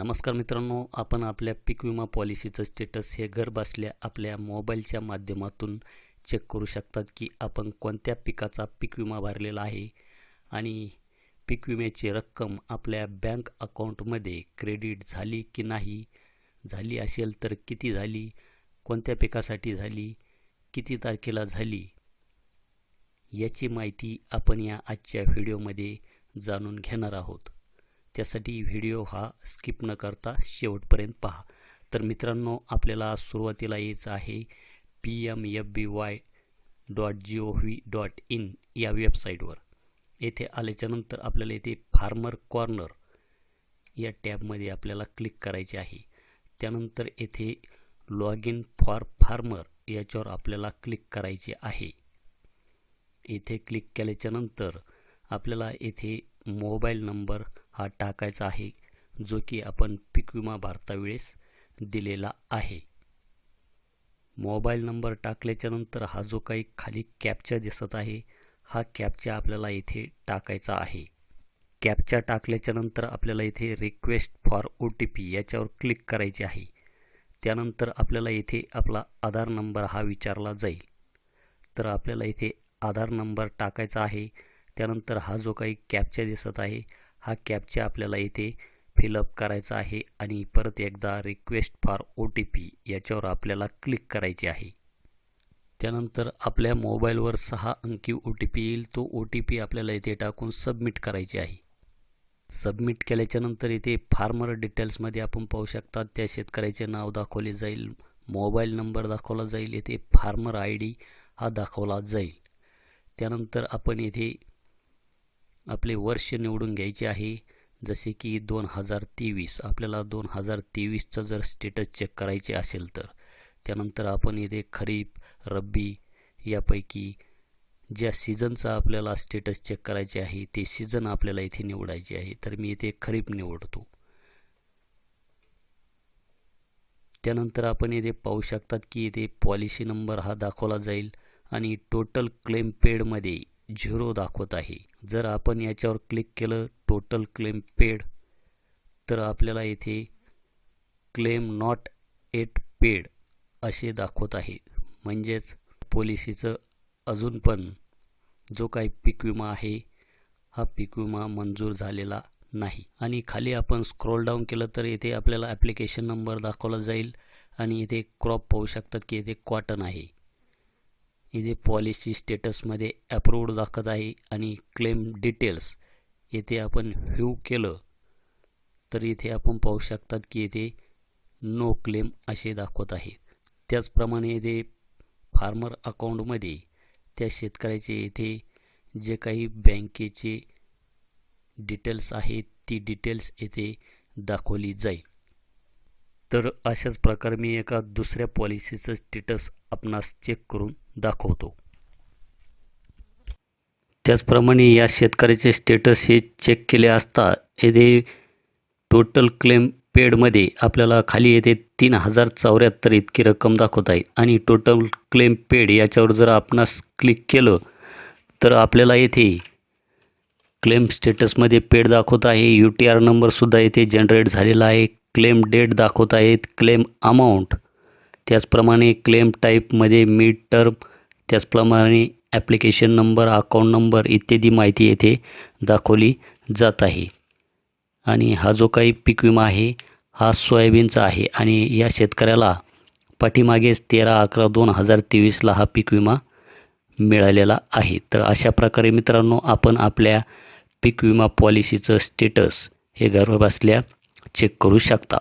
नमस्कार मित्रांनो आपण आपल्या पीक विमा पॉलिसीचं स्टेटस हे घर बसल्या आपल्या मोबाईलच्या माध्यमातून चेक करू शकतात की आपण कोणत्या पिकाचा पीक विमा भरलेला आहे आणि पीक विम्याची रक्कम आपल्या बँक अकाउंटमध्ये क्रेडिट झाली की नाही झाली असेल तर किती झाली कोणत्या पिकासाठी झाली किती तारखेला झाली याची माहिती आपण या आजच्या व्हिडिओमध्ये जाणून घेणार आहोत. त्यासाठी व्हिडिओ हा स्किप न करता शेवटपर्यंत पहा. तर मित्रांनो आपल्याला सुरुवातीला यायचं आहे P M F B Y dot G O V dot in या वेबसाईटवर येथे आल्याच्यानंतर आपल्याला येथे फार्मर कॉर्नर या टॅबमध्ये आपल्याला क्लिक करायचे आहे. त्यानंतर येथे लॉग इन फॉर फार्मर याच्यावर आपल्याला क्लिक करायचे आहे. येथे क्लिक केल्याच्यानंतर आपल्याला येथे मोबाईल नंबर हा टाकायचा आहे जो की आपण पीक विमा भारतावेळेस दिलेला आहे. मोबाईल नंबर टाकल्याच्यानंतर हा जो काही खाली कॅपचा दिसत आहे हा कॅपचा आपल्याला इथे टाकायचा आहे. कॅपचा टाकल्याच्यानंतर आपल्याला इथे request for O T P याच्यावर क्लिक करायचे आहे. त्यानंतर आपल्याला इथे आपला आधार नंबर हा विचारला जाईल. तर आपल्याला इथे आधार नंबर टाकायचा आहे. त्यानंतर हा जो काही कॅपचा दिसत आहे हा कॅपचा आपल्याला इथे फिलअप करायचा आहे आणि परत एकदा request for O T P याच्यावर आपल्याला क्लिक करायचे आहे. त्यानंतर आपल्या मोबाईलवर सहा अंकी ओ टी पी येईल. तो ओ टी पी आपल्याला इथे टाकून सबमिट करायचे आहे. सबमिट केल्याच्यानंतर इथे फार्मर डिटेल्समध्ये आपण पाहू शकता त्या शेतकऱ्याचे नाव दाखवले जाईल मोबाईल नंबर दाखवला जाईल येथे फार्मर आय डी हा दाखवला जाईल. त्यानंतर आपण येथे आपले वर्ष निवडून घ्यायचे आहे. जसे की दोन हजार तेवीस आपल्याला दोन हजार तेवीसचं जर स्टेटस चेक करायचे असेल तर. त्यानंतर आपण येथे खरीप रब्बी यापैकी ज्या सीझनचा आपल्याला स्टेटस चेक करायचे आहे ते सीझन आपल्याला इथे निवडायचे आहे. तर मी इथे खरीप निवडतो. त्यानंतर आपण येथे पाहू शकतात की इथे पॉलिसी नंबर हा दाखवला जाईल. आणि टोटल क्लेम पेडमध्ये झिरो दाखवत आहे. जर आपण याच्यावर क्लिक केलं टोटल क्लेम पेड तर आपल्याला इथे क्लेम नॉट एट पेड असे दाखवत आहे. म्हणजेच पॉलिसीचं अजून पण जो काही पीक विमा आहे हा पीक विमा मंजूर झालेला नाही. आणि खाली आपण स्क्रोल डाऊन केलं तर इथे आपल्याला ॲप्लिकेशन नंबर दाखवला जाईल आणि इथे क्रॉप पाहू शकतात की इथे कॉटन आहे. इथे पॉलिसी स्टेटसमध्ये अप्रूव्ड दाखवत आहे आणि क्लेम डिटेल्स येथे आपण व्ह्यू केलं तर इथे आपण पाहू शकतात की येथे नो क्लेम असे दाखवत आहे. त्याचप्रमाणे येथे फार्मर अकाउंटमध्ये त्या शेतकऱ्याचे येथे जे काही बँकेचे डिटेल्स आहेत ती डिटेल्स येथे दाखवली जाईल. तर अशाच प्रकारे मी एका दुसऱ्या पॉलिसीचं स्टेटस आपणास चेक करून दाखवतो. त्याचप्रमाणे या शेतकऱ्याचे स्टेटस हे चेक केले असता येथे टोटल क्लेम पेडमध्ये आपल्याला खाली येते तीन हजार चौऱ्याहत्तर इतकी रक्कम दाखवत आहे. आणि टोटल क्लेम पेड याच्यावर जर आपणास क्लिक केलं तर आपल्याला येथे क्लेम स्टेटसमध्ये पेड दाखवत आहे. यू टी आर नंबरसुद्धा येथे जनरेट झालेला आहे. क्लेम डेट दाखवत आहेत. क्लेम अमाऊंट त्याचप्रमाणे क्लेम टाईपमध्ये मिड टर्म त्याचप्रमाणे ॲप्लिकेशन नंबर अकाउंट नंबर इत्यादी माहिती येथे दाखवली जात आहे. आणि हा जो काही पीक विमा आहे हा सोयाबीनचा आहे आणि या शेतकऱ्याला पाठीमागेच तेरा अकरा दोन हजार तेवीसला हा पीक विमा मिळालेला आहे. तर अशा प्रकारे मित्रांनो आपण आपल्या पीक विमा पॉलिसीचं स्टेटस हे घर बसल्या चेक करू शकता.